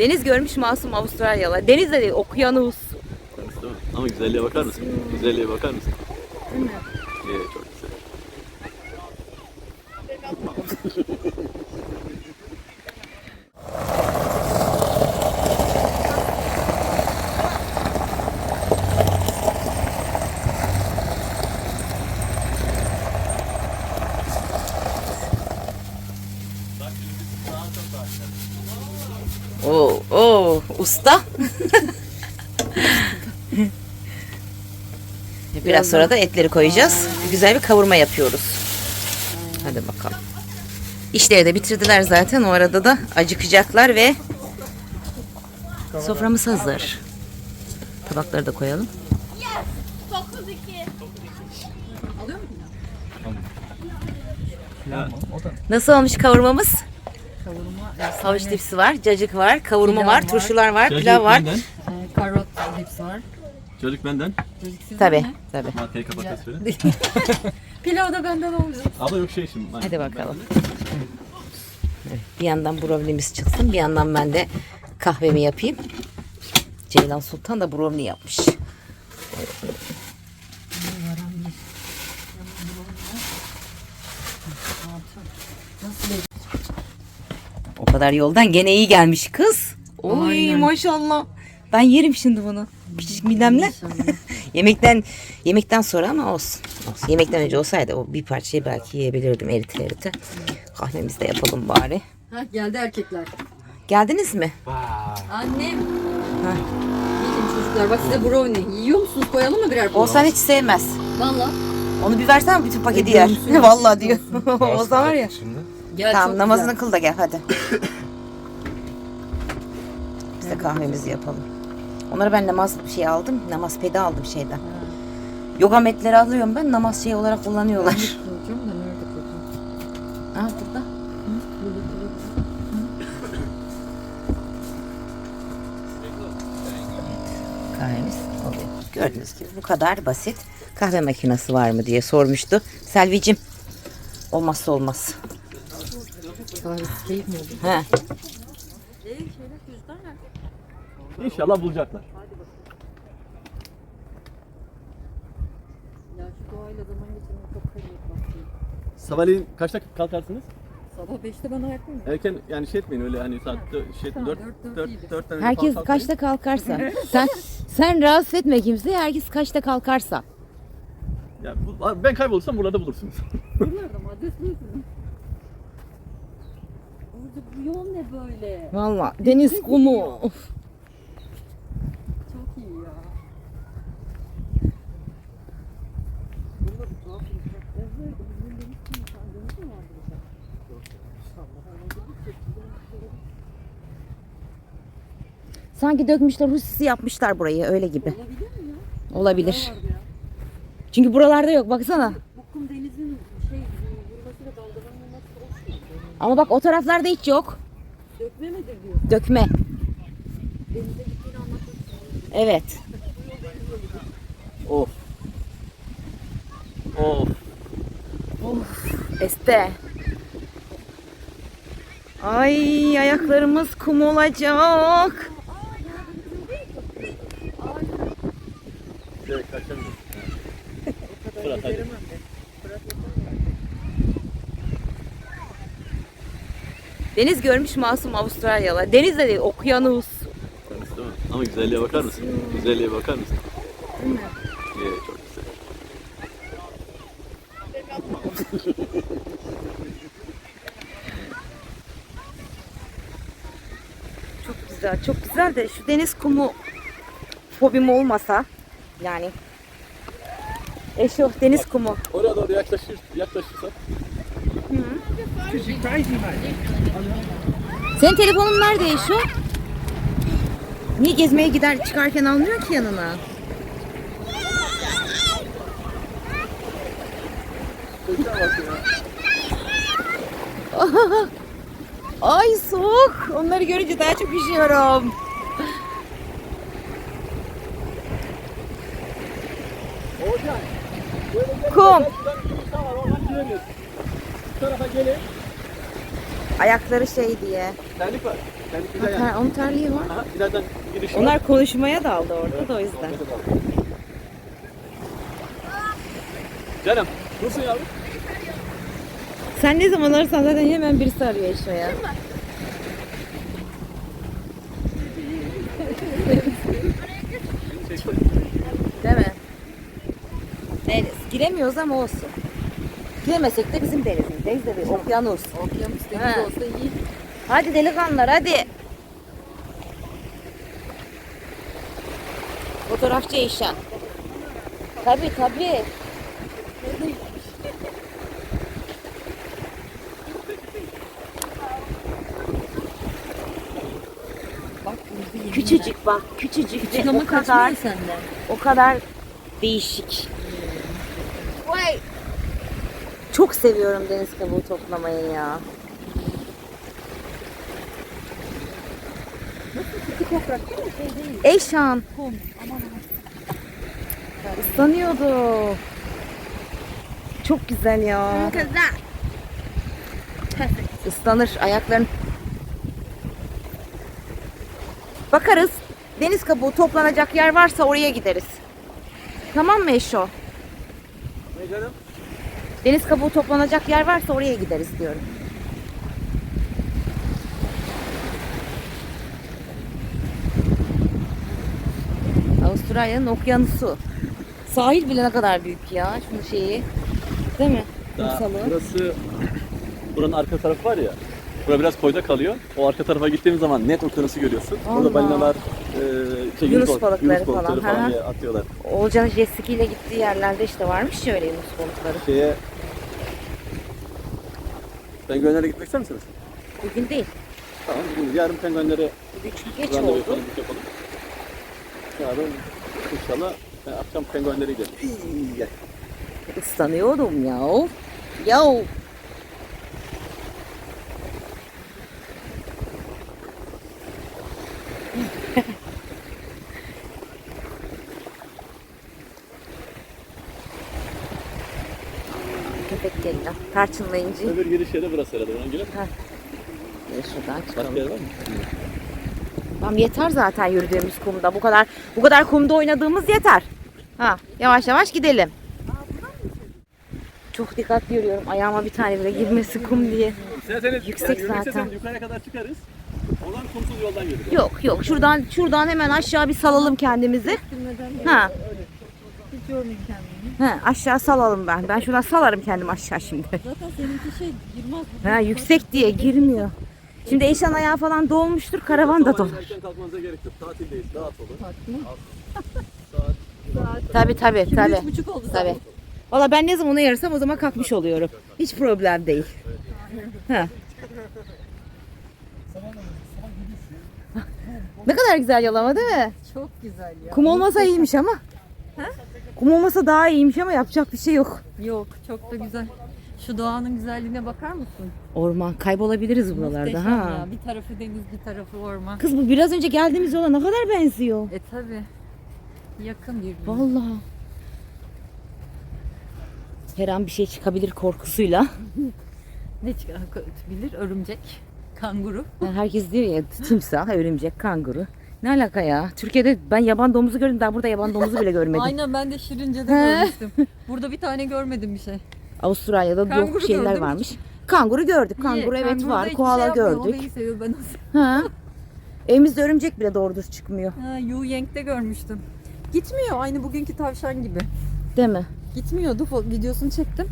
Deniz görmüş masum Avustralyalı. Deniz de değil, okyanus. Değil mi? Ama güzelliğe bakar mısın? Güzelliğe bakar mısın? Evet, çok güzel. Oo, oo, usta. Biraz sonra da etleri koyacağız. Güzel bir kavurma yapıyoruz. Hadi bakalım. İşleri de bitirdiler zaten. O arada da acıkacaklar ve soframız hazır. Tabakları da koyalım. Nasıl olmuş kavurmamız? Havuç dipsi var, cacık var, kavurma var, turşular var, pilav var. Ee, karot cips var. Çocuk benden. Tabii, tabii. Markayı kapatar söyle. Pilav da benden olacak. Abla yok şey şimdi. Hadi bakalım. Evet, bir yandan brownie'miz çıksın, bir yandan ben de kahvemi yapayım. Ceylan Sultan da brownie yapmış. O kadar yoldan gene iyi gelmiş kız. Oy Aynen. maşallah. Ben yerim şimdi bunu. Küçük midemle. yemekten yemekten sonra ama olsun. olsun. Yemekten önce olsaydı o bir parçayı belki yiyebilirdim erite erite. Kahvemizi de yapalım bari. Ha geldi erkekler. Geldiniz mi? Annem. Yiyin çocuklar bak size brownie. Yiyor musunuz? Koyalım mı birer? Oğuzhan hiç sevmez. Valla. Onu bir versen bütün paketi yer. gömsün. Vallahi diyor. Oğuzhan var ya. Gel Tamam namazını güzel. kıl da gel hadi. Biz de kahvemizi yapalım. Onlara ben namaz şey aldım. Namaz pedi aldım şeyden. Yoga metleri alıyorum ben. Namaz şey olarak kullanıyorlar. Aa burada. Kahvemiz oluyor. Gördüğünüz gibi bu kadar basit. Kahve makinesi var mı diye sormuştu. Selvicim olmazsa olmaz. Kahvesi keyif mi oldu? He. İnşallah bulacaklar. Ya şu doğayla zaman geçirmek çok kıymetli. Sabahleyin kaçta kalkarsınız? Sabah 5'te ben ayaktayım. Erken yani şey etmeyin öyle hani saat dö- şey Tamam, 4 dört, dört 4 iyidir. 4 tane Herkes kaçta kalkarsa. sen sen rahatsız etme kimseyi. Herkes kaçta kalkarsa. Ya, bu- ben kaybolursam burada bulursunuz. Buralarda mı? Adres sizin? Orada bu yol ne böyle? Valla deniz kumu. Of. Çok iyi ya. Evet, bizim deniz kumu sandığımız mı var burada? Sanki dökmüşler, Rusisi yapmışlar burayı öyle gibi. Olabilir mi ya? Olabilir. Ya. Çünkü buralarda yok baksana. Bu kum denizin şey vurmasıyla dalgalanmaması olsun. Ama bak o taraflarda hiç yok. Dökme midir diyor. Dökme. Denize gittiğini anlatıyorsun. Evet. Of. Of. Este. Ay ayaklarımız kum olacak. Kaçamıyorum. Fırat hadi. Deniz görmüş masum Avustralyalı. Deniz de değil, okyanus. Orası değil mi? Ama güzelliğe bakar mısın? Güzelliğe bakar mısın? Evet, çok güzel. Çok güzel, çok güzel de şu deniz kumu fobim olmasa yani eşo deniz kumu. Oraya doğru yaklaşır, yaklaşırsak Senin telefonun nerede eşo? Niye gezmeye gider çıkarken almıyor ki yanına? Ay soğuk. Onları görünce daha çok üşüyorum. Kum. Bu tarafa gelin. Ayakları şey diye. Terlik var. Terlik güzel yani. Onun terliği var. Aha, giriş var. Onlar konuşmaya daldı orada Evet, da o yüzden. Canım, nasılsın yavrum? Sen ne zaman ararsan zaten hemen birisi arıyor Eşo'ya. Değil mi? Deniz. Giremiyoruz ama olsun. Giremesek de bizim denizimizdeyiz de bir okyanus. Okyanus Ha. deniz olsa iyi. Hadi delikanlılar hadi. Fotoğrafçı Eyşan. Tabi tabi. Bak Küçücük bak küçücük ve ama o kadar kaçmıyor senden. o kadar değişik. Çok seviyorum deniz kabuğu toplamayı ya. Toprak değil mi? Şey değil. Eyşan Kum. Aman aman. ıslanıyordu. Çok güzel ya. Islanır ayakların. Bakarız. Deniz kabuğu toplanacak yer varsa oraya gideriz. Tamam mı Eşo? Ne canım? Deniz kabuğu toplanacak yer varsa oraya gideriz diyorum. Avustralya'nın okyanusu. Sahil bile ne kadar büyük ya şunun şeyi. Değil mi? Daha Kumsalı. burası, buranın arka tarafı var ya. Bura biraz koyda kalıyor. O arka tarafa gittiğimiz zaman net okyanusu görüyorsun. Allah. Orada balinalar, e, şey, Yunus balık- balıkları Yunus falan, falan, ha. diye atıyorlar. Oğulcan'ın jet ski ile gittiği yerlerde işte varmış ya öyle Yunus balıkları. Şeye... Penguenlere gitmek ister misiniz? Bugün değil. Tamam, bugün yarın penguenlere Bugün çünkü geç oldu. yapalım. Yarın inşallah ben akşam penguenlere gidelim. İyi, Gel. Islanıyordum ya. Yo. Geliyor. Tarçınlayınca. Öbür giriş yeri burası herhalde. Ona girelim. Gel şuradan Başka çıkalım. yer var mı? Tamam yeter zaten yürüdüğümüz kumda. Bu kadar bu kadar kumda oynadığımız yeter. Ha, yavaş yavaş gidelim. Çok dikkatli yürüyorum. Ayağıma bir tane bile girmesi kum diye. İsterseniz, Yüksek yani zaten. isteseniz yukarıya kadar çıkarız. Olan kumsuz yoldan yürüyoruz. Yok yok şuradan şuradan hemen aşağı bir salalım kendimizi. Ha, kendini. ha aşağı salalım ben. Ben şuradan salarım kendimi aşağı şimdi. Zaten seninki şey girmez. Ha yüksek diye girmiyor. Şimdi Eşan ayağı falan dolmuştur. Karavan da dolar. erken kalkmanıza gerek yok. Tatildeyiz. Rahat olun. Farklı mı? Saat Tabi tabi Şimdi tabi. üç buçuk oldu Tabi. Valla ben ne zaman uyanırsam o zaman kalkmış oluyorum. Hiç problem değil. Ha. Ne kadar güzel yalama değil mi? Çok güzel ya. Kum olmasa iyiymiş ama. Kum olmasa daha iyiymiş ama yapacak bir şey yok. Yok çok da güzel. Şu doğanın güzelliğine bakar mısın? Orman kaybolabiliriz buralarda Muhteşem ha. ya. Bir tarafı deniz bir tarafı orman. Kız bu biraz önce geldiğimiz yola ne kadar benziyor. E tabi. Yakın birbirine. Vallahi. Her an bir şey çıkabilir korkusuyla. Ne çıkabilir? Örümcek, kanguru. Yani herkes diyor ya timsah, örümcek, kanguru. Ne alaka ya? Türkiye'de ben yaban domuzu gördüm daha burada yaban domuzu bile görmedim. Aynen ben de Şirince'de görmüştüm. Burada bir tane görmedim bir şey. Avustralya'da Kanguru yok şeyler gördüm. varmış. Kanguru gördük. Kanguru evet kanguru var. Koala şey yapmıyor, O gördük. iyi seviyor ben Ha. Evimizde örümcek bile doğru düz çıkmıyor. Ha, Yu Yang'de görmüştüm. Gitmiyor aynı bugünkü tavşan gibi. Değil mi? Gitmiyordu. Videosunu çektim.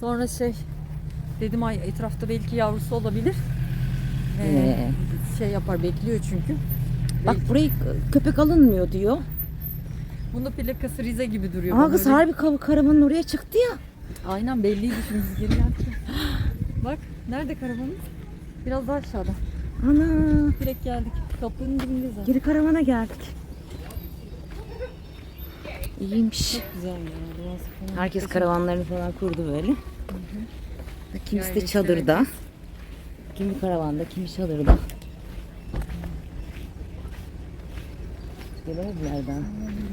Sonra şey dedim ay etrafta belki yavrusu olabilir. Ee, Ee. şey yapar bekliyor çünkü. Bak burayı köpek alınmıyor diyor. Bunda plakası Rize gibi duruyor. Aa bana kız öyle. harbi kav- karavanın oraya çıktı ya. Aynen belliydi şimdi biz geri geldik. Bak nerede karavanımız? Biraz daha aşağıda. Ana Direkt geldik. Kapının dibinde zaten. geri karavana geldik. İyiymiş. Güzel ya. Doğası falan. Herkes karavanlarını falan kurdu böyle. Kimisi de çadırda. Kimi karavanda, kimi çadırda. Gelemediler daha.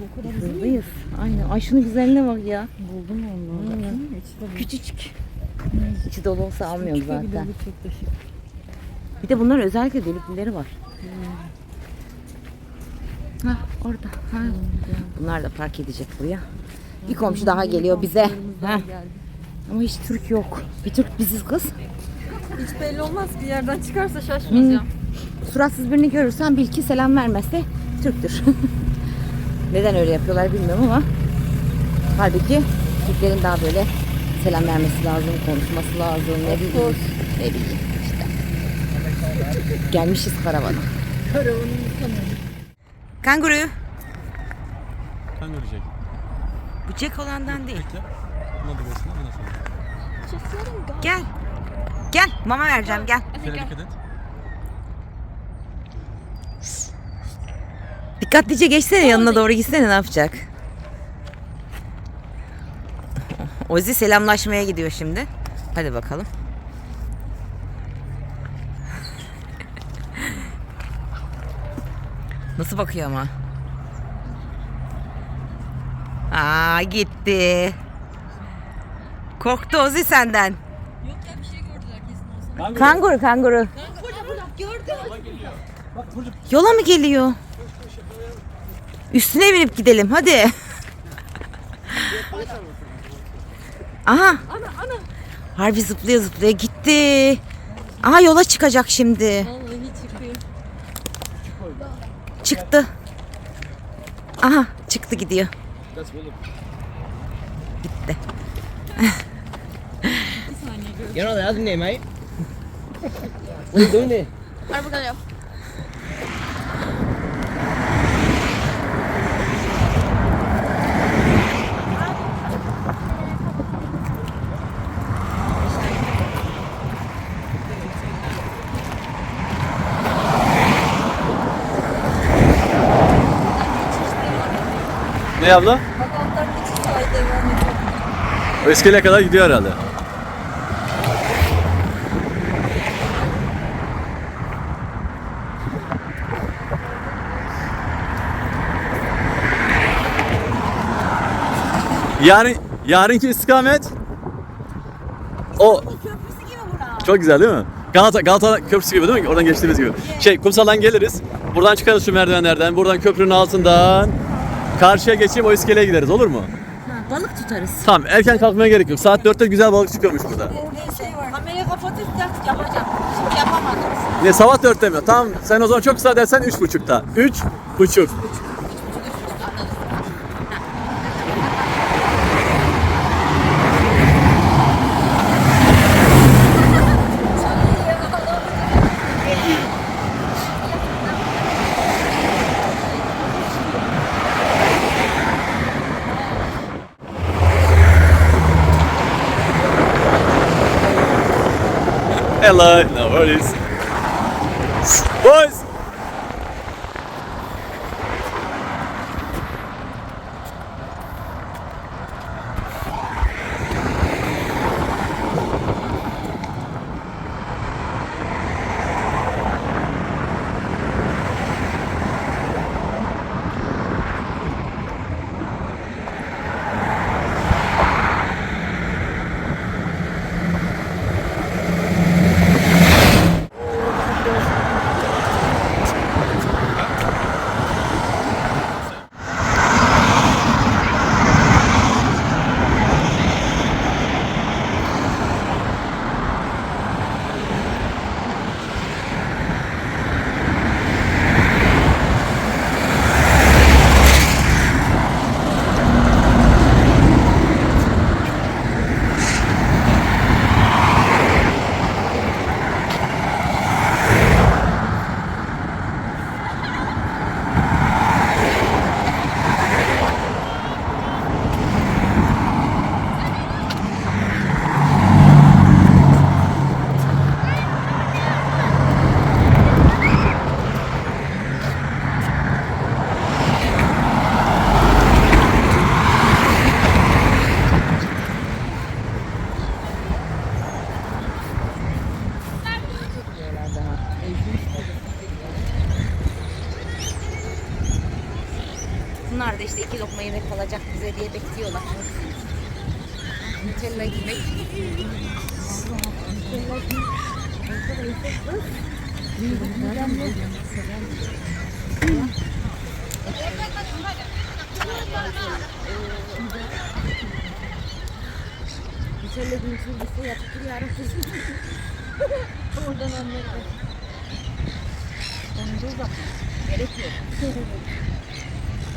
Bu kadar Hızlıyız. Aynen. Ay şunun güzelliğine bak ya. buldum onu. Küçücük. İçi dolu olsa almıyorum zaten. Bir de bunların özellikle deliklileri var. Ha orada. Ha. Bunlar da park edecek buraya. Bir komşu daha geliyor bize. Ha. Ama hiç Türk yok. Bir Türk biziz kız. Hiç belli olmaz bir yerden çıkarsa şaşmayacağım. Suratsız birini görürsen bil ki selam vermezse Türktür. Neden öyle yapıyorlar bilmiyorum ama halbuki Türklerin daha böyle selam vermesi lazım, konuşması lazım. Ne bileyim, ne bileyim işte. Gelmişiz karavana. Karavanın. Kanguru. Kan görecek. Bu Jack olandan değil. Bekle. Buna da versin. Buna sonra. Gel. Gel mama vereceğim gel. Dikkat et. Dikkatlice geçsene yanına doğru gitsene ne yapacak? Ozi selamlaşmaya gidiyor şimdi. Hadi bakalım. Nasıl bakıyor ama? Aa gitti. Korktu Ozi senden. Yok ya bir şey gördüler kesin olsa. Kanguru kanguru. Yola mı geliyor? Üstüne binip gidelim hadi. Aha. Ana ana. Harbi zıplaya zıplaya gitti. Aha yola çıkacak şimdi. Çıktı. Aha çıktı gidiyor. Gitti. Bir saniye gör. You're not allowed in there, mate. What are you doing there? Ne abla? İskeleye kadar gidiyor herhalde. Yarın yarınki istikamet o çok güzel değil mi? Galata, Galata Köprüsü gibi değil mi? Oradan geçtiğimiz gibi. Şey kumsaldan geliriz. Buradan çıkarız şu merdivenlerden. Buradan köprünün altından karşıya geçip o iskeleye gideriz olur mu? balık tutarız. Tamam erken kalkmaya gerek yok. Saat 4'te güzel balık çıkıyormuş burada. Kamerayı kapatıp yapacağım. Şimdi yapamadım. Ne sabah 4'te mi? Tamam sen o zaman çok kısa dersen 3.30'da. 3 Ela. Não, é olha é isso. Pois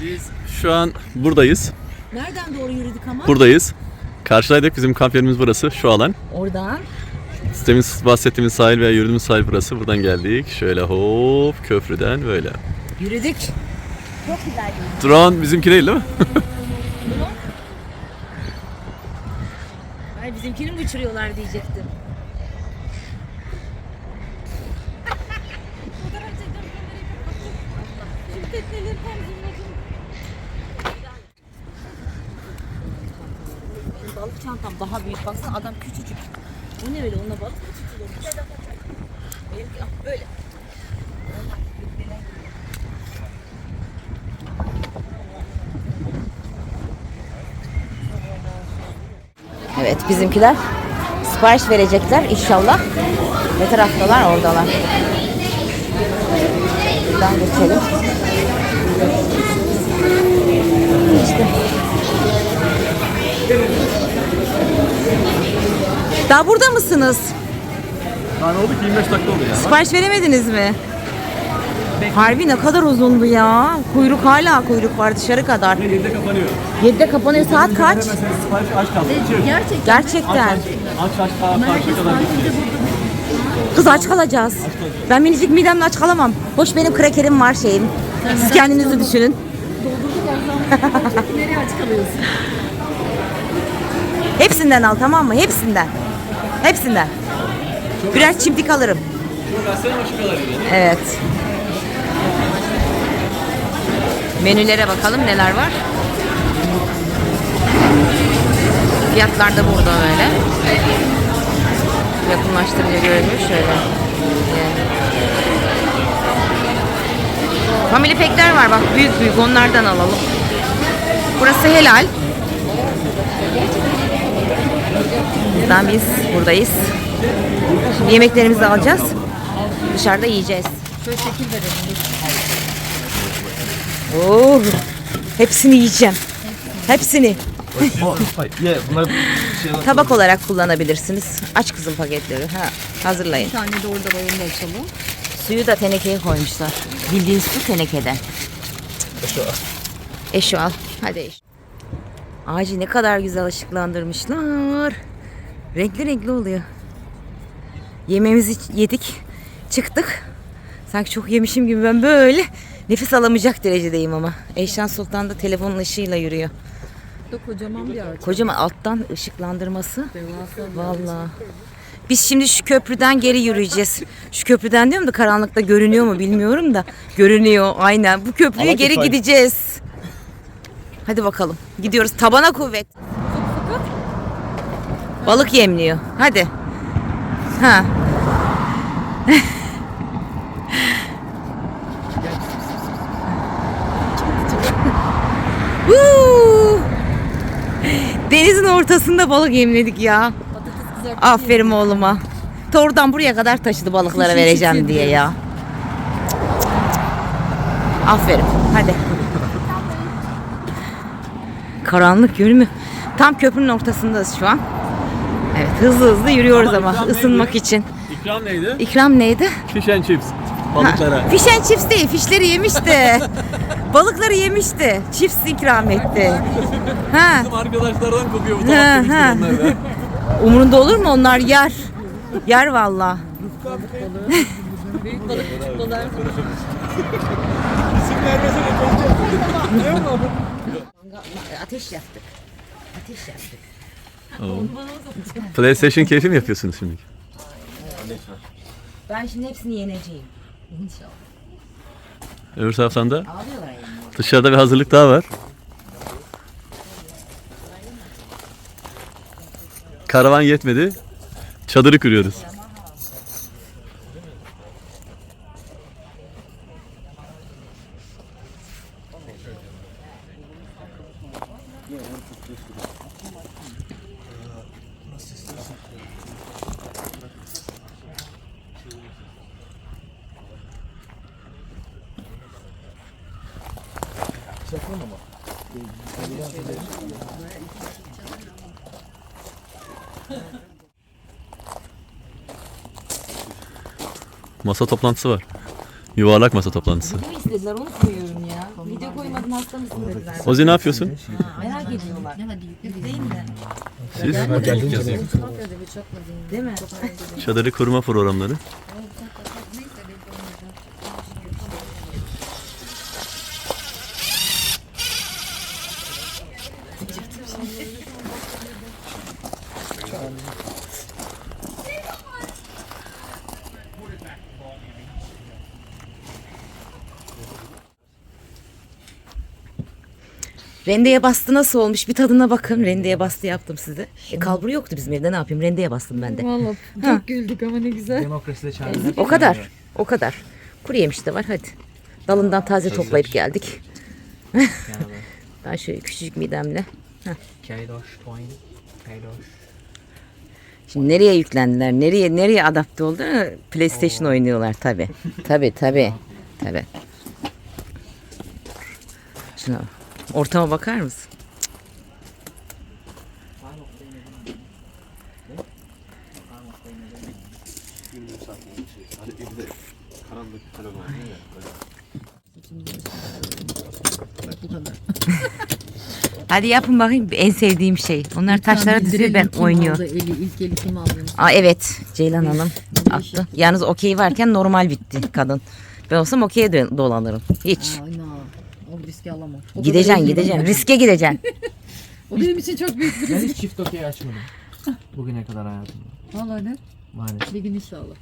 Biz şu an buradayız. Nereden doğru yürüdük ama? Buradayız. Karşıdaydık. Bizim kamp yerimiz burası. Şu alan. Oradan. Demin bahsettiğimiz sahil veya yürüdüğümüz sahil burası. Buradan geldik. Şöyle hop köprüden böyle. Yürüdük. Drone bizimki değil değil mi? Bizimkini mi uçuruyorlar diyecektim. Balık çantam daha büyük. Baksana adam küçücük. Bu ne öyle? Ona balık mı tutulur? Böyle. Bizimkiler sipariş verecekler inşallah. Ne taraftalar? Oradalar. Buradan geçelim. İşte. Daha burada mısınız? Daha ne oldu ki 25 dakika oldu ya. Sipariş veremediniz mi? Harbi ne kadar uzundu ya. Kuyruk hala kuyruk var dışarı kadar. 7'de kapanıyor. 7'de kapanıyor saat kaç? Mesela sipariş aç kaldı. Gerçekten. Aç aç karşıya kadar gideceğiz. Kız aç kalacağız. Ben minicik midemle aç kalamam. Hoş benim krakerim var şeyim. Siz kendinizi düşünün. Nereye aç kalıyorsun? Hepsinden al tamam mı? Hepsinden. Hepsinden. Birer çimdik alırım. Versene o şu kadar yine. Evet. Menülere bakalım neler var. Fiyatlar da burada öyle. Yakınlaştırınca görünüyor şöyle. Family pack'ler var bak büyük büyük onlardan alalım. Burası helal. Buradan biz buradayız. Şimdi yemeklerimizi alacağız. Dışarıda yiyeceğiz. Şöyle şekil verelim. Oo, hepsini yiyeceğim. Hepsini. Ye şey Tabak olarak kullanabilirsiniz. Aç kızım paketleri. Ha, hazırlayın. Bir tane de orada var onu da açalım. Suyu da tenekeye koymuşlar. Bildiğin su tenekeden. Eşo al. Hadi eş. Ağacı ne kadar güzel ışıklandırmışlar. Renkli renkli oluyor. Yemeğimizi yedik. Çıktık. Sanki çok yemişim gibi ben böyle nefes alamayacak derecedeyim ama. Eyşan Sultan da telefonun ışığıyla yürüyor. Da kocaman bir ağaç. Kocaman alttan ışıklandırması. Vallahi. Biz şimdi şu köprüden geri yürüyeceğiz. Şu köprüden diyorum da karanlıkta görünüyor mu bilmiyorum da. Görünüyor aynen. Bu köprüye Ama geri gideceğiz. Hadi bakalım. Gidiyoruz. Tabana kuvvet. Balık yemliyor. Hadi. Ha. Huu! Denizin ortasında balık yemledik ya. Patates kızartması. Aferin oğluma. Tordan buraya kadar taşıdı balıklara vereceğim diye ya. Aferin. Hadi. Karanlık yürümü. Tam köprünün ortasındayız şu an. Evet hızlı hızlı yürüyoruz Ama ama, ısınmak neydi? için. İkram neydi? İkram neydi? Fish and chips. Balıklara. Fish and chips değil, fişleri yemişti. Balıkları yemişti. Chips ikram etti. Ha, Bizim arkadaşlardan kokuyor bu tabak ha. demiştir onlar da. umurunda olur mu onlar yer. Yer valla. Büyük balık küçük balık. Ateş yaktık. Ateş yaktık. PlayStation keyfi mi yapıyorsunuz şimdi? Ben şimdi hepsini yeneceğim. İnşallah. Öbür taraftan da dışarıda bir hazırlık daha var. Karavan yetmedi. Çadırı kuruyoruz. Masa toplantısı var. Yuvarlak masa toplantısı. Ne istediler onu koyuyorum ya. Video koymadın hasta mısın dediler. Ozi ne yapıyorsun? Merak ediyorlar. Değil mi? Siz? Değil mi? Çadırı kurma programları. Rendeye bastı nasıl olmuş? Bir tadına bakın. Rendeye bastı yaptım size. E, kalbur yoktu bizim evde ne yapayım? Rendeye bastım ben de. Vallahi çok güldük ama ne güzel. Demokraside çağırdılar. O kadar. O kadar. Kuru yemiş de var hadi. Dalından taze toplayıp geldik. Ben şöyle küçücük midemle. Kaydoş, Toyn, Kaydoş. Şimdi nereye yüklendiler? Nereye nereye adapte oldu? PlayStation oynuyorlar tabi. Tabi tabi. Tabi. Şuna ortama bakar mısın? Hadi yapın bakayım en sevdiğim şey. Onlar taşlara diziyor ben oynuyor. Eli, ilk eli kim aldı? Aa evet Ceylan Hanım attı. Yalnız okey varken normal bitti kadın. Ben olsam okey'e dolanırım. Hiç. Aynen. O riski alamam. O Gideceksin gideceksin. Riske gideceksin. O benim için çok büyük bir Ben risk. hiç çift okey açmadım. Bugüne kadar hayatımda. Vallahi ne? Maalesef. Bir gün inşallah.